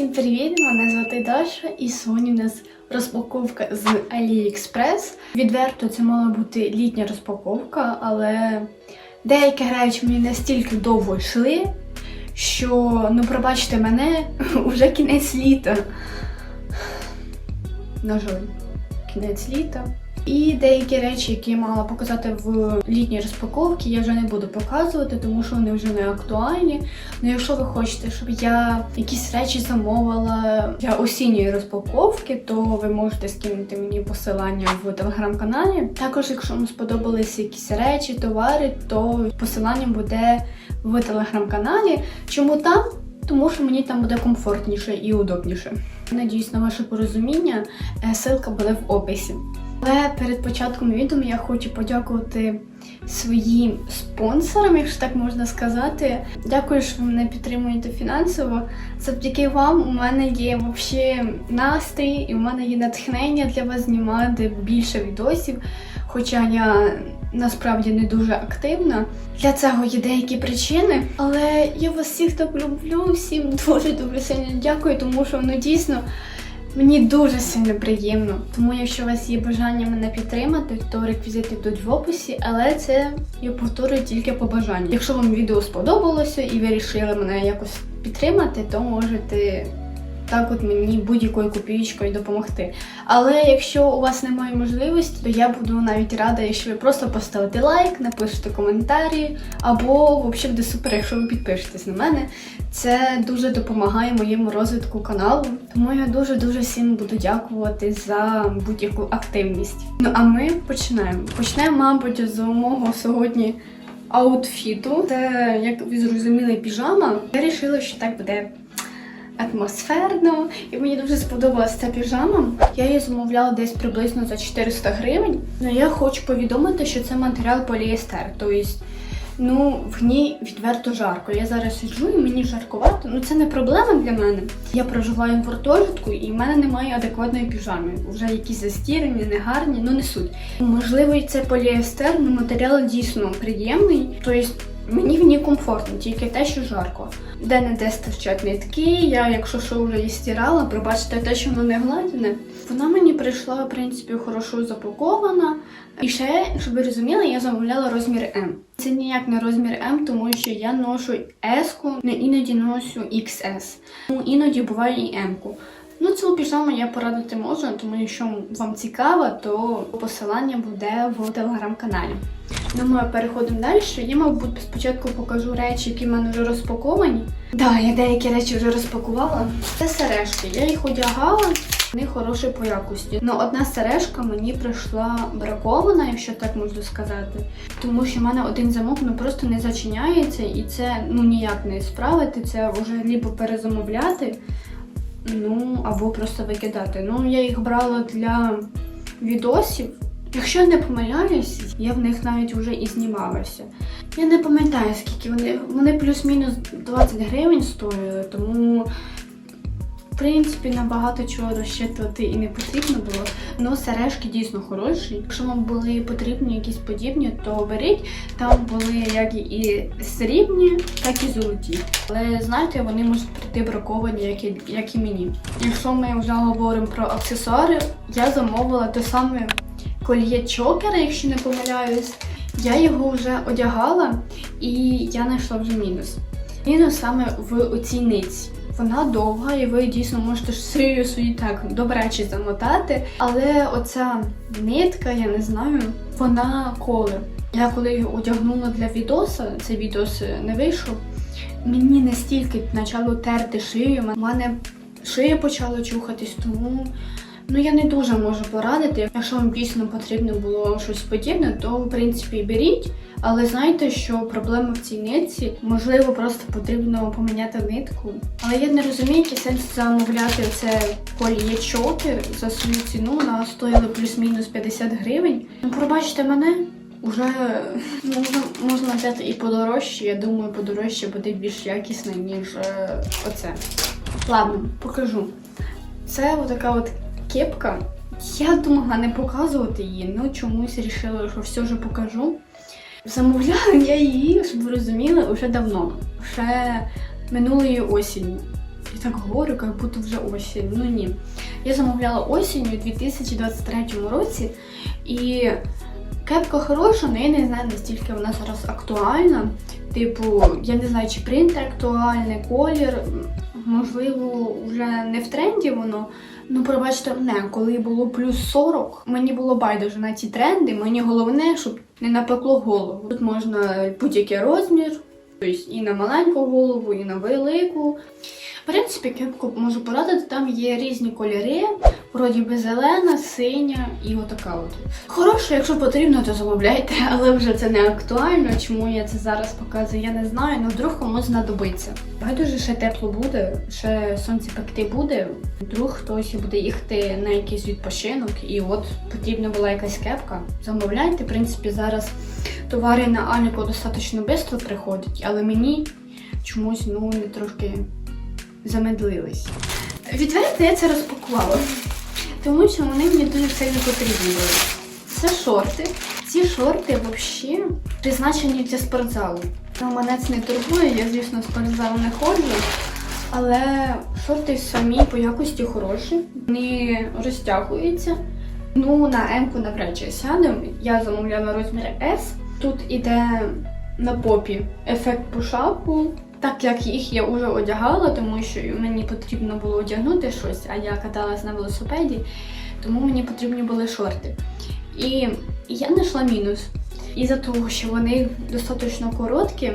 Всім привіт! Мене звати Даша, і сьогодні у нас розпаковка з AliExpress. Відверто це мала бути літня розпаковка, але деякі речі мені настільки довго йшли, що, ну пробачте мене, уже кінець літа. На жаль, кінець літа. І деякі речі, які я мала показати в літній розпаковці, я вже не буду показувати, тому що вони вже не актуальні. Ну, якщо ви хочете, щоб я якісь речі замовила для осінньої розпаковки, то ви можете скинути мені посилання в телеграм-каналі. Також, якщо вам сподобалися якісь речі, товари, то посилання буде в телеграм-каналі. Чому там? Тому що мені там буде комфортніше і удобніше. Надіюсь на ваше порозуміння. Е, Ссылка буде в описі. Але перед початком відео я хочу подякувати своїм спонсорам, якщо так можна сказати. Дякую, що ви мене підтримуєте фінансово. Завдяки вам у мене є взагалі настрій, і у мене є натхнення для вас знімати більше відосів. Хоча я насправді не дуже активна. Для цього є деякі причини. Але я вас всіх так люблю, всім дуже дуже сильно дякую, тому що ну дійсно. Мені дуже сильно приємно. Тому, якщо у вас є бажання мене підтримати, то реквізити йдуть в описі, але це я повторюю тільки по бажанню. Якщо вам відео сподобалося і ви вирішили мене якось підтримати, то можете так от мені будь-якою копійкою допомогти. Але якщо у вас немає можливості, то я буду навіть рада, якщо ви просто поставите лайк, напишете коментарі, або взагалі буде супер, якщо ви підпишетесь на мене. Це дуже допомагає моєму розвитку каналу. Тому я дуже-дуже всім буду дякувати за будь-яку активність. Ну а ми починаємо. Почнемо, мабуть, з мого сьогодні аутфіту. Це, як ви зрозуміли, піжама. Я вирішила, що так буде атмосферно, і мені дуже сподобалася ця піжама. Я її замовляла десь приблизно за 400 гривень. Але я хочу повідомити, що це матеріал поліестер. Тобто, ну, в ній відверто жарко. Я зараз сиджу і мені жаркувато. Ну це не проблема для мене. Я проживаю в гуртожитку і в мене немає адекватної піжами. Вже якісь застірені, негарні, ну не суть. Можливо, і це поліестер, але матеріал дійсно приємний. Тобто Мені в ній комфортно, тільки те, що жарко. Де не де стирчать нитки, я, якщо що вже її стирала, пробачте те, що воно не гладіне. Вона мені прийшла, в принципі, хорошо запакована. І ще, щоб ви розуміли, я замовляла розмір М. Це ніяк не розмір М, тому що я ношу S-ку, іноді ношу XS. Ну, іноді буває і М-ку. Ну, цю піжаму я порадити можу, тому якщо вам цікаво, то посилання буде в телеграм-каналі. Ну, ми переходимо далі. Я, мабуть, спочатку покажу речі, які в мене вже розпаковані. Так, да, я деякі речі вже розпакувала. Це сережки. Я їх одягала, вони хороші по якості. Ну, одна сережка мені прийшла бракована, якщо так можна сказати. Тому що в мене один замок ну, просто не зачиняється, і це ну ніяк не справити. Це вже лібо перезамовляти. Ну, або просто викидати. Ну, я їх брала для відосів. Якщо я не помиляюсь, я в них навіть вже і знімалася. Я не пам'ятаю, скільки вони. Вони плюс-мінус 20 гривень стоїли, тому, принципі, набагато чого розчитувати і не потрібно було. Ну, сережки дійсно хороші. Якщо вам були потрібні якісь подібні, то беріть. Там були як і срібні, так і золоті. Але знаєте, вони можуть прийти браковані, як і, як і мені. Якщо ми вже говоримо про аксесуари, я замовила те саме кольє чокера, якщо не помиляюсь. Я його вже одягала і я знайшла вже мінус. Мінус саме в оцій ниці. Вона довга, і ви дійсно можете шию свої так добряче замотати. Але оця нитка, я не знаю, вона коле. Я коли її одягнула для відоса, цей відос не вийшов. Мені настільки почало терти шию, у мене шия почала чухатись, тому ну я не дуже можу порадити. Якщо вам дійсно потрібно було щось подібне, то в принципі беріть. Але знайте, що проблема в цій нитці, можливо, просто потрібно поміняти нитку. Але я не розумію, який сенс замовляти це коліє чокер за свою ціну. Вона стоїла плюс-мінус 50 гривень. Ну, пробачте мене. Уже можна можна взяти і подорожче. Я думаю, подорожче буде більш якісне, ніж е, оце. Ладно, покажу. Це отака от кепка. Я думала не показувати її, ну чомусь вирішила, що все ж покажу. Замовляла я її, щоб ви розуміли, вже давно, вже минулої осінні. Я так говорю, як будто вже осінь. Ну ні. Я замовляла осінню у 2023 році, і кепка хороша, але я не знаю, настільки вона зараз актуальна. Типу, я не знаю, чи принтер актуальний, колір. Можливо, вже не в тренді воно. Ну, пробачте мене, коли було плюс 40, мені було байдуже на ті тренди. Мені головне, щоб не напекло голову. Тут можна будь-який розмір, тобто і на маленьку голову, і на велику. В принципі, кепку можу порадити, там є різні кольори, вроді би зелена, синя і отака от. Хороша, якщо потрібно, то замовляйте, але вже це не актуально. Чому я це зараз показую, я не знаю, але вдруг комусь знадобиться. Байдуже ще тепло буде, ще сонце пекти буде. Вдруг хтось буде їхати на якийсь відпочинок, і от потрібна була якась кепка. Замовляйте, в принципі, зараз товари на Аліку достатньо швидко приходять, але мені чомусь ну вони трошки замедлились. Відверто я це розпакувала, тому що вони мені дуже сильно потрібні були. Це шорти. Ці шорти взагалі призначені для спортзалу. Ну, мене це не турбує, я, звісно, в спортзал не ходжу. Але шорти самі по якості хороші, вони розтягуються. Ну, на М-ку навряд чи сядемо. Я замовляла розмір S. Тут іде на попі ефект пушапу. Так як їх я вже одягала, тому що мені потрібно було одягнути щось, а я каталась на велосипеді, тому мені потрібні були шорти. І я знайшла мінус. Із-за того, що вони достатньо короткі,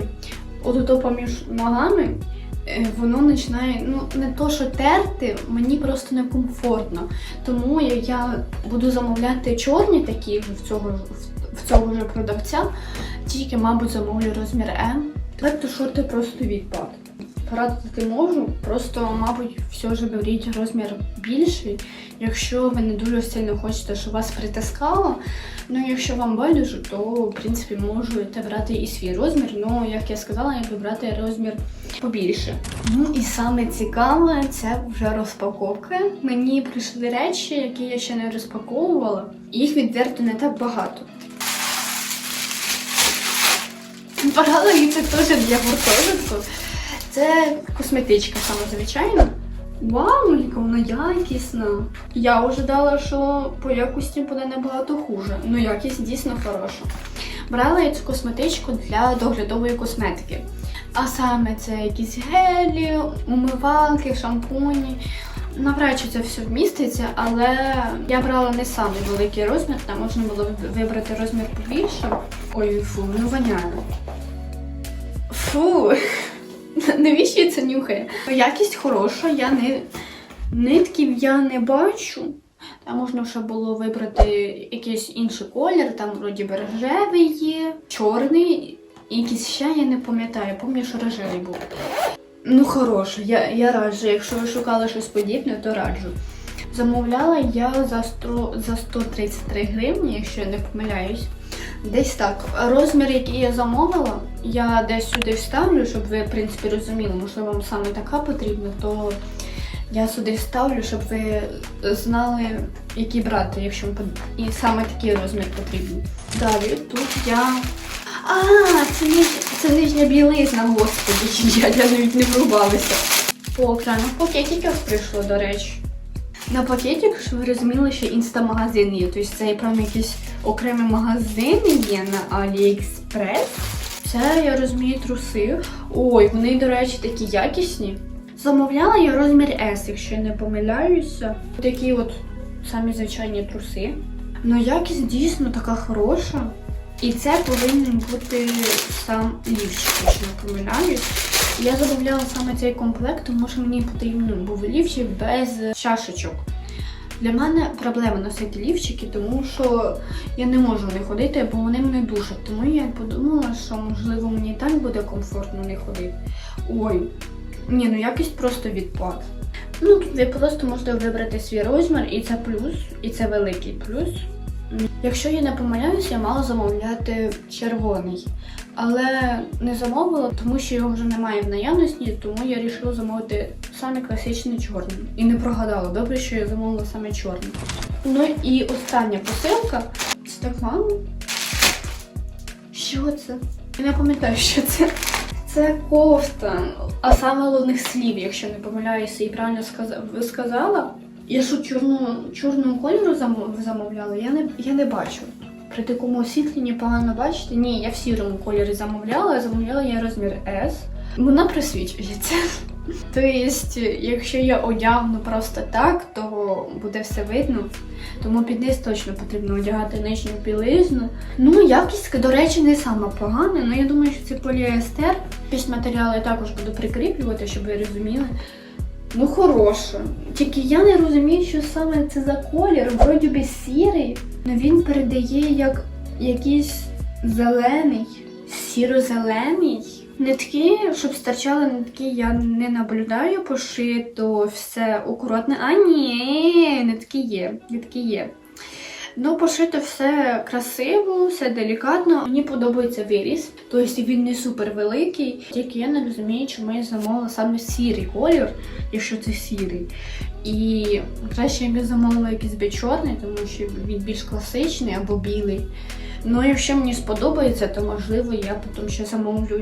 от поміж ногами е, воно починає, ну не то, що терти, мені просто некомфортно. Тому я, буду замовляти чорні такі в цього, в цього вже продавця, тільки, мабуть, замовлю розмір М. Тепер то шорти просто відпад. Порадити можу, просто, мабуть, все ж беріть розмір більший, якщо ви не дуже сильно хочете, щоб вас притискало. Ну, якщо вам байдуже, то в принципі можете брати і свій розмір. Ну, як я сказала, я буду брати розмір побільше. Ну і саме цікаве це вже розпаковка. Мені прийшли речі, які я ще не розпаковувала. Їх відверто не так багато. Брала і це теж для гуртожитку. Це косметичка саме звичайна. Вау, яка вона якісна. Я ожидала, що по якості буде набагато хуже. Ну, якість дійсно хороша. Брала я цю косметичку для доглядової косметики. А саме це якісь гелі, умивалки, шампуні. Навряд чи це все вміститься, але я брала не самий великий розмір, там можна було вибрати розмір побільше. Ой, фу, ну воняє. Фу, навіщо я це нюхає? Якість хороша, я не нитків я не бачу. Там можна ще було вибрати якийсь інший колір, там вроді би рожевий є, чорний, і якийсь ще я не пам'ятаю, пам'ятаю, що рожевий був. Ну, хороше, я, я раджу. Якщо ви шукали щось подібне, то раджу. Замовляла я за 100, за 133 гривні, якщо я не помиляюсь. Десь так. Розмір, який я замовила, я десь сюди вставлю, щоб ви, в принципі, розуміли, можливо, вам саме така потрібна, то я сюди вставлю, щоб ви знали, який брати, якщо вам і саме такий розмір потрібен. Далі тут я. А, це, ниж- це нижня білизна, господи, я, я навіть не врубалася. По окремих пакетиках прийшло, до речі. На пакетик, щоб ви розуміли, що інстамагазин є. Тобто це прям якісь окремі магазини є на AliExpress. Це, я розумію, труси. Ой, вони, до речі, такі якісні. Замовляла я розмір S, якщо я не помиляюся. Такі от самі звичайні труси. Ну, якість дійсно така хороша. І це повинен бути сам лівчик, якщо не помиляюсь. Я замовляла саме цей комплект, тому що мені потрібен був лівчик без чашечок. Для мене проблема носити лівчики, тому що я не можу не ходити, бо вони мене душать. Тому я подумала, що можливо мені і так буде комфортно не ходити. Ой, ні, ну якість просто відпад. Ну, тут ви просто можете вибрати свій розмір, і це плюс, і це великий плюс. Якщо я не помиляюсь, я мала замовляти червоний. Але не замовила, тому що його вже немає в наявності, тому я вирішила замовити саме класичний чорний. І не прогадала. Добре, що я замовила саме чорний. Ну і остання посилка. Мало. Що це? Я не пам'ятаю, що це. Це кофта. А саме головних слів, якщо не помиляюся, і правильно сказала. Я що чорного, чорного кольору замовляла, я не, я не бачу. При такому освітленні погано бачити. Ні, я в сірому кольорі замовляла, замовляла я розмір S. Вона присвічується. Тобто, якщо я одягну просто так, то буде все видно. Тому під низ точно потрібно одягати нижню білизну. Ну, якість, до речі, не сама погана, але я думаю, що це поліестер. Якісь матеріали я також буду прикріплювати, щоб ви розуміли. Ну, хороше. Тільки я не розумію, що саме це за колір, вроді би сірий, але він передає як якийсь зелений, сіро-зелений. Нитки, щоб стирчали нитки, я не наблюдаю пошито, все акуратно. А ні, нитки є, нитки є. Ну, пошито все красиво, все делікатно. Мені подобається виріс, тобто він не супер великий. Тільки я не розумію, чому я замовила саме сірий колір, якщо це сірий. І краще я замовила якийсь би чорний, тому що він більш класичний або білий. Ну, якщо мені сподобається, то можливо я потім ще замовлю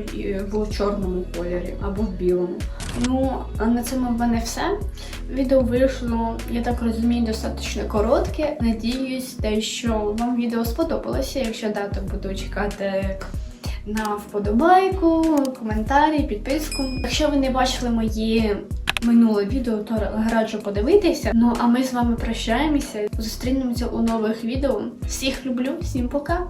в чорному кольорі або в білому. Ну, а на цьому в мене все. Відео вийшло, я так розумію, достатньо коротке. Надіюсь, те, що вам відео сподобалося. Якщо да, то буду чекати на вподобайку, коментарі, підписку. Якщо ви не бачили мої минуле відео, то раджу подивитися. Ну а ми з вами прощаємося. Зустрінемося у нових відео. Всіх люблю, всім пока!